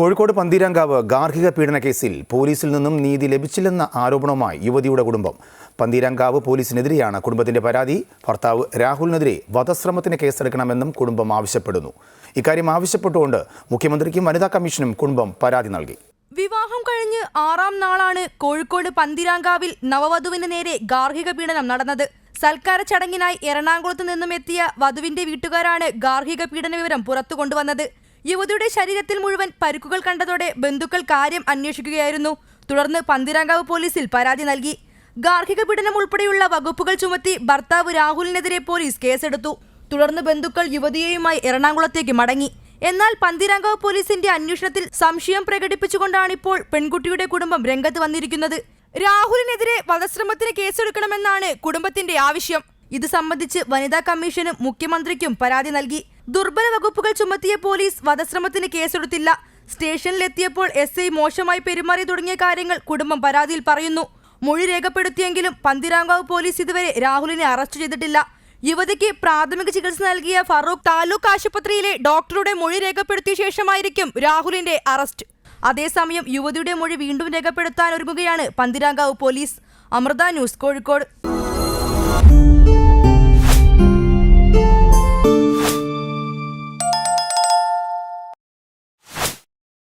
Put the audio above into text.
കോഴിക്കോട് പന്തീരാങ്കാവ് ഗാർഹിക പീഡന കേസിൽ പോലീസിൽ നിന്നും നീതി ലഭിച്ചില്ലെന്ന ആരോപണവുമായി യുവതിയുടെ കുടുംബം. പന്തീരാങ്കാവ് പോലീസിനെതിരെയാണ് കുടുംബത്തിന്റെ പരാതി. ഭർത്താവ് രാഹുലിനെതിരെ വധശ്രമത്തിന് കേസെടുക്കണമെന്നും കുടുംബം ആവശ്യപ്പെടുന്നു. ഇക്കാര്യം ആവശ്യപ്പെട്ടുകൊണ്ട് മുഖ്യമന്ത്രിക്കും വനിതാ കമ്മീഷനും കുടുംബം പരാതി നൽകി. വിവാഹം കഴിഞ്ഞ് ആറാം നാളാണ് കോഴിക്കോട് പന്തീരാങ്കാവിൽ നവവധുവിന് നേരെ ഗാർഹിക പീഡനം നടന്നത്. സൽക്കാര ചടങ്ങിനായി എറണാകുളത്ത് നിന്നും എത്തിയ വധുവിന്റെ വീട്ടുകാരാണ് ഗാർഹിക പീഡന വിവരം പുറത്തു കൊണ്ടുവന്നത് യുവതിയുടെ ശരീരത്തിൽ മുഴുവൻ പരുക്കുകൾ കണ്ടതോടെ ബന്ധുക്കൾ കാര്യം അന്വേഷിക്കുകയായിരുന്നു. തുടർന്ന് പന്തിരാങ്കാവ് പോലീസിൽ പരാതി നൽകി. ഗാർഹിക പീഡനം ഉൾപ്പെടെയുള്ള വകുപ്പുകൾ ചുമത്തി ഭർത്താവ് രാഹുലിനെതിരെ പോലീസ് കേസെടുത്തു. തുടർന്ന് ബന്ധുക്കൾ യുവതിയെയുമായി എറണാകുളത്തേക്ക് മടങ്ങി. എന്നാൽ പന്തിരാങ്കാവ് പോലീസിന്റെ അന്വേഷണത്തിൽ സംശയം പ്രകടിപ്പിച്ചുകൊണ്ടാണിപ്പോൾ പെൺകുട്ടിയുടെ കുടുംബം രംഗത്ത് വന്നിരിക്കുന്നത്. രാഹുലിനെതിരെ വധശ്രമത്തിന് കേസെടുക്കണമെന്നാണ് കുടുംബത്തിന്റെ ആവശ്യം. ഇത് സംബന്ധിച്ച് വനിതാ കമ്മീഷനും മുഖ്യമന്ത്രിക്കും പരാതി നൽകി. ദുർബല വകുപ്പുകൾ ചുമത്തിയ പോലീസ് വധശ്രമത്തിന് കേസെടുത്തില്ല. സ്റ്റേഷനിലെത്തിയപ്പോൾ എസ് ഐ മോശമായി പെരുമാറി തുടങ്ങിയ കാര്യങ്ങൾ കുടുംബം പരാതിയിൽ പറയുന്നു. മൊഴി രേഖപ്പെടുത്തിയെങ്കിലും പന്തിരാങ്കാവ് പോലീസ് ഇതുവരെ രാഹുലിനെ അറസ്റ്റ് ചെയ്തിട്ടില്ല. യുവതിക്ക് പ്രാഥമിക ചികിത്സ നൽകിയ ഫറൂഖ് താലൂക്ക് ആശുപത്രിയിലെ ഡോക്ടറുടെ മൊഴി രേഖപ്പെടുത്തിയ ശേഷമായിരിക്കും രാഹുലിന്റെ അറസ്റ്റ്. അതേസമയം യുവതിയുടെ മൊഴി വീണ്ടും രേഖപ്പെടുത്താൻ ഒരുങ്ങുകയാണ് പന്തിരാങ്കാവ് പോലീസ്. അമൃത ന്യൂസ് കോഴിക്കോട്.